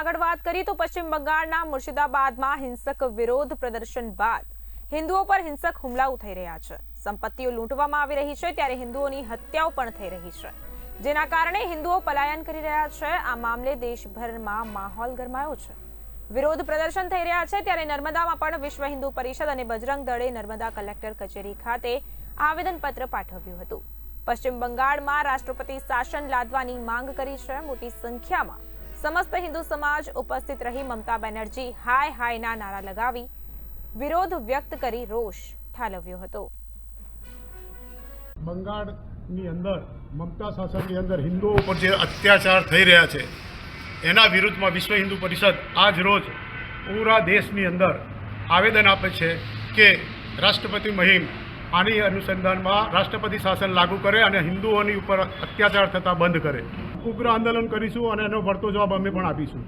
આગળ વાત કરીએ તો પશ્ચિમ બંગાળના મુર્શિદાબાદમાં હિંસક વિરોધ પ્રદર્શન બાદ હિન્દુઓ પર હિંસક હુમલાઓ થઈ રહ્યા છે. સંપત્તિઓ લૂંટવામાં આવી રહી છે ત્યારે હિન્દુઓની હત્યાઓ પણ થઈ રહી છે. જેના કારણે હિન્દુઓ પલાયન કરી રહ્યા છે. આ મામલે દેશભરમાં માહોલ ગરમાયો છે. વિરોધ પ્રદર્શન થઈ રહ્યા છે ત્યારે નર્મદામાં પણ વિશ્વ હિન્દુ પરિષદ અને બજરંગ દળે નર્મદા કલેક્ટર કચેરી ખાતે આવેદનપત્ર પાઠવ્યું હતું. પશ્ચિમ બંગાળમાં રાષ્ટ્રપતિ શાસન લાદવાની માંગ કરી છે. મોટી સંખ્યામાં સમસ્ત હિન્દુ સમાજ ઉપસ્થિત રહી મમતા બેનર્જી હાય હાયના નારા લગાવી વિરોધ વ્યક્ત કરી રોષ ઠાલવ્યો હતો. બંગાળની અંદર, મમતા શાસનની અંદર હિન્દુઓ ઉપર જે અત્યાચાર થઈ રહ્યા છે, એના વિરુદ્ધમાં વિશ્વ હિન્દુ પરિષદ આજ રોજ પૂરા દેશની અંદર આવેદન આપે છે કે રાષ્ટ્રપતિ મહિમ આની અનુસંધાનમાં રાષ્ટ્રપતિ શાસન લાગુ કરે અને હિન્દુઓની ઉપર અત્યાચાર થતા બંધ કરે. ઉગ્ર આંદોલન કરીશું અને એનો વળતો જવાબ અમે પણ આપીશું.